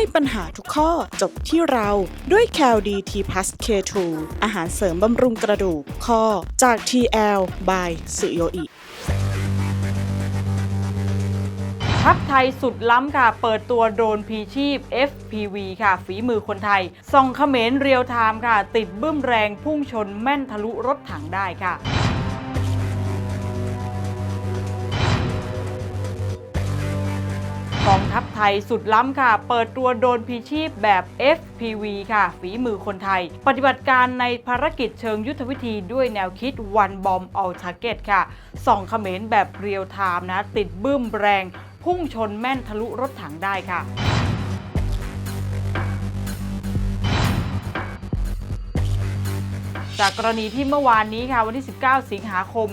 ให้ปัญหาทุกข้อจบที่เราด้วย c a l d t p l u s K2 อาหารเสริมบำรุงกระดูกข้อจาก TL by สุโยอิทัพไทยสุดล้ำค่ะ เปิดตัวโดรนพีชีพ FPV ค่ะ ฝีมือคนไทย ส่องเขมรเรียลไทม์ค่ะ ติดบึ้มแรงพุ่งชนแม่นทะลุรถถังได้ค่ะ องทัพไทยสุดล้ำค่ะ เปิดตัวโดรนพีชีพแบบ FPV ค่ะ ฝีมือคนไทย ปฏิบัติการในภารกิจเชิงยุทธวิธีด้วยแนวคิด One Bomb All Target ค่ะ ส่องเขมรแบบเรียลไทม์นะ ติดบึ้มแรง พุ่งชนแม่นทะลุรถถังได้ค่ะจากกรณีที่เมื่อวานนี้ค่ะวันที่ 19 สิงหาคม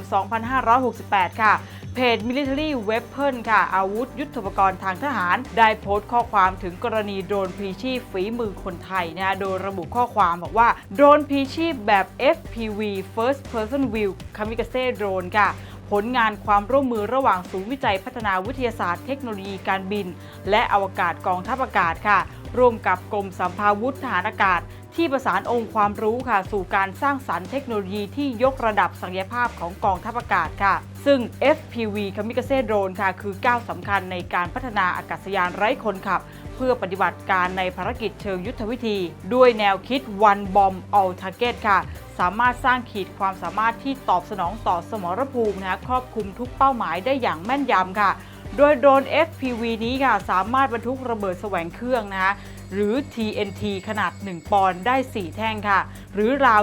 2568 ค่ะ เพจ Military Weapon ค่ะ อาวุธยุทโธปกรณ์ทางทหาร ได้โพสต์ข้อความถึงกรณีโดรนพีชีพฝีมือคนไทยนะโดยระบุข้อความบอกว่าโดรนพีชีพแบบ FPV First Person View คามิกาเซ่โดรนค่ะ ผลงานความร่วมมือระหว่างศูนย์วิจัยพัฒนาวิทยาศาสตร์เทคโนโลยีการบิน และอวกาศกองทัพอากาศค่ะ ร่วมกับกรมสัมภาวุธทหารอากาศ ที่ประสานองค์ความรู้ค่ะ สู่การสร้างสรรค์เทคโนโลยีที่ยกระดับศักยภาพของกองทัพอากาศค่ะ ซึ่ง FPV Kamikaze Drone ค่ะ คือก้าวสำคัญในการพัฒนาอากาศยานไร้คนขับ เพื่อปฏิบัติการในภารกิจเชิงยุทธวิธี ด้วยแนวคิด One Bomb All Target ค่ะ สามารถสร้างขีดความสามารถที่ตอบสนองต่อสมรภูมินะครอบคลุมทุกเป้าหมายได้อย่างแม่นยำค่ะ โดยโดรน FPV นี้ค่ะสามารถบรรทุกระเบิดแสวงเครื่องนะคะหรือ TNT ขนาด 1 ปอนด์ได้ 4 แท่งค่ะ หรือราว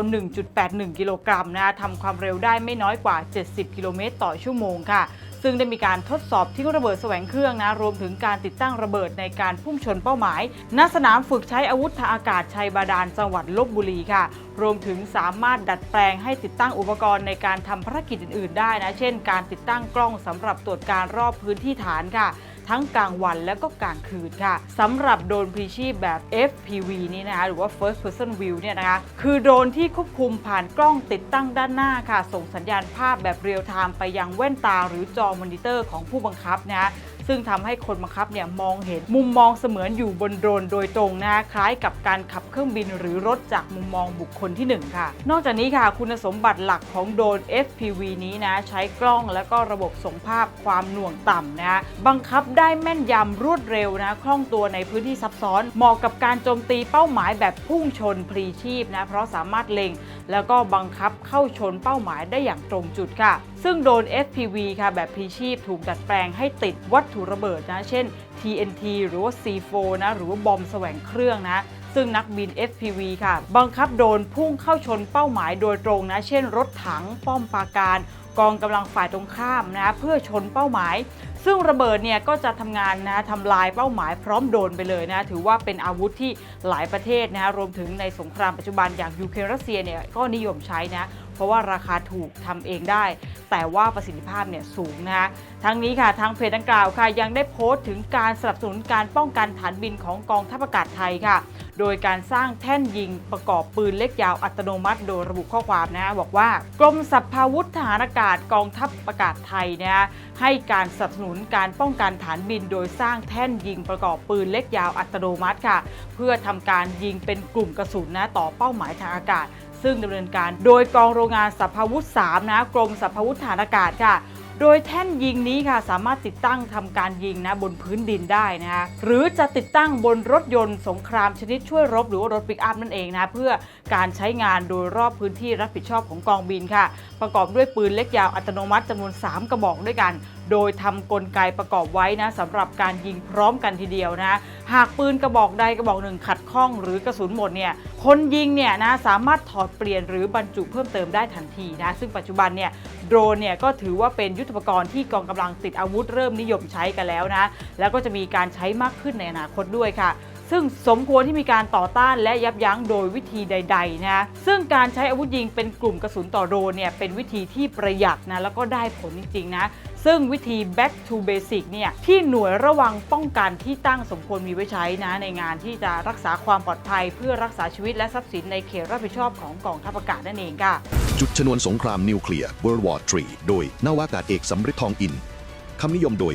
1.81 กิโลกรัมนะคะทำความเร็วได้ไม่น้อยกว่า 70 กิโลเมตรต่อชั่วโมงค่ะ ซึ่งได้มีการทดสอบทิ้งระเบิดแสวงเครื่องนะรวมถึงการติดตั้งระเบิดในการพุ่งชนเป้าหมาย ณสนามฝึกใช้อาวุธทางอากาศชัยบาดาลจังหวัดลบบุรีค่ะ รวมถึงสามารถดัดแปลงให้ติดตั้งอุปกรณ์ในการทำภารกิจอื่น ๆ ได้นะ เช่น การติดตั้งกล้องสำหรับตรวจการรอบพื้นที่ฐานค่ะ ทั้งกลางวันและก็กลางคืนค่ะสำหรับโดรนพรีชีพแบบ FPV นี่นะคะหรือว่า First Person View เนี่ยนะคะคือโดรนที่ควบคุมผ่านกล้องติดตั้งด้านหน้าค่ะ ส่งสัญญาณภาพแบบเรียลไทม์ไปยังแว่นตาหรือจอมอนิเตอร์ของผู้บังคับนะคะ ซึ่งทำให้คนบังคับเนี่ยมองเห็นมุมมองเสมือนอยู่บนโดรนโดยตรงนะคะคล้ายกับการขับเครื่องบินหรือรถจากมุมมองบุคคลที่หนึ่งค่ะ นอกจากนี้ค่ะ คุณสมบัติหลักของโดรน FPV นี้นะ ใช้กล้องและก็ระบบส่งภาพความหน่วงต่ำนะคะบังคับได้แม่นยำรวดเร็วนะคล่องตัวในพื้นที่ซับซ้อน เหมาะกับการโจมตีเป้าหมายแบบพุ่งชนพลีชีพนะเพราะสามารถเล็ง แล้วก็บังคับเข้าชนเป้าหมายได้อย่างตรงจุดค่ะ ซึ่งโดน FPV ค่ะแบบพลีชีพถูกดัดแปลงให้ติดวัตถุระเบิดนะ เช่น TNT หรือว่า C4 นะ หรือว่าบอมแสวงเครื่องนะซึ่งนักบิน FPV ค่ะ บังคับโดนพุ่งเข้าชนเป้าหมายโดยตรงนะ เช่น รถถังป้อมปราการ กองกำลังฝ่ายตรงข้ามนะเพื่อชนเป้าหมาย ซึ่งระเบิดเนี่ยก็จะทำงานนะทำลายเป้าหมายพร้อมโดนไปเลยนะ ถือว่าเป็นอาวุธที่หลายประเทศนะรวมถึงในสงครามปัจจุบันอย่างยูเครนรัสเซียเนี่ยก็นิยมใช้นะ ราะว่าราคาถูกทำเองได้ แต่ว่าประสิทธิภาพเนี่ยสูงนะคะทั้งนี้ค่ะทางเพจดังกล่าวค่ะ ยังได้โพสต์ถึงการสนับสนุนการป้องกันฐานบินของกองทัพอากาศไทยค่ะ โดยการสร้างแท่นยิงประกอบปืนเล็กยาวอัตโนมัติ โดยระบุข้อความนะบอกว่ากรมสัพพาวุธทหารอากาศกองทัพอากาศไทยนะให้การสนับสนุนการป้องกันฐานบิน โดยสร้างแท่นยิงประกอบปืนเล็กยาวอัตโนมัติค่ะ เพื่อทำการยิงเป็นกลุ่มกระสุนนะต่อเป้าหมายทางอากาศ ซึ่งดำเนินการ โดยกองโรงงานสัพพวุธ3นะกรมสัพพวุธฐานอากาศค่ะ โดยแท่นยิงนี้ค่ะสามารถติดตั้งทำการยิงนะบนพื้นดินได้นะคะหรือจะติดตั้งบนรถยนต์สงครามชนิดช่วยรบหรือว่ารถปิกอัพนั่นเองนะเพื่อการใช้งานโดยรอบพื้นที่รับผิดชอบของกองบินค่ะ ประกอบด้วยปืนเล็กยาวอัตโนมัติจำนวน 3 กระบอกด้วยกันโดยทำกลไกประกอบไว้นะสำหรับการยิงพร้อมกันทีเดียวนะ หากปืนกระบอกใดกระบอกหนึ่งขัดข้องหรือกระสุนหมดเนี่ยคนยิงเนี่ยนะสามารถถอดเปลี่ยนหรือบรรจุเพิ่มเติมได้ทันทีนะซึ่งปัจจุบันเนี่ยโดรนเนี่ยก็ถือว่าเป็นยุทธปกรณ์ที่กองกำลังติดอาวุธเริ่มนิยมใช้กันแล้วนะแล้วก็จะมีการใช้มากขึ้นในอนาคตด้วยค่ะ ซึ่งสมควรที่มีการต่อต้านและยับยั้งโดยวิธีใดๆนะซึ่งการใช้อาวุธยิงเป็นกลุ่มกระสุนต่อโดนเนี่ยเป็นวิธีที่ประหยัดนะแล้วก็ได้ผลจริงๆนะซึ่งวิธี back to basic เนี่ยที่หน่วยระวังป้องกันที่ตั้งสมควรมีไว้ใช้นะในงานที่จะรักษาความปลอดภัย เพื่อรักษาชีวิตและทรัพย์สินในเขตรับผิดชอบของกองทัพอากาศนั่นเองค่ะ จุดชนวนสงครามนิวเคลียร์ World War III โดยนาวากาศเอกสำริดทองอินคำนิยมโดย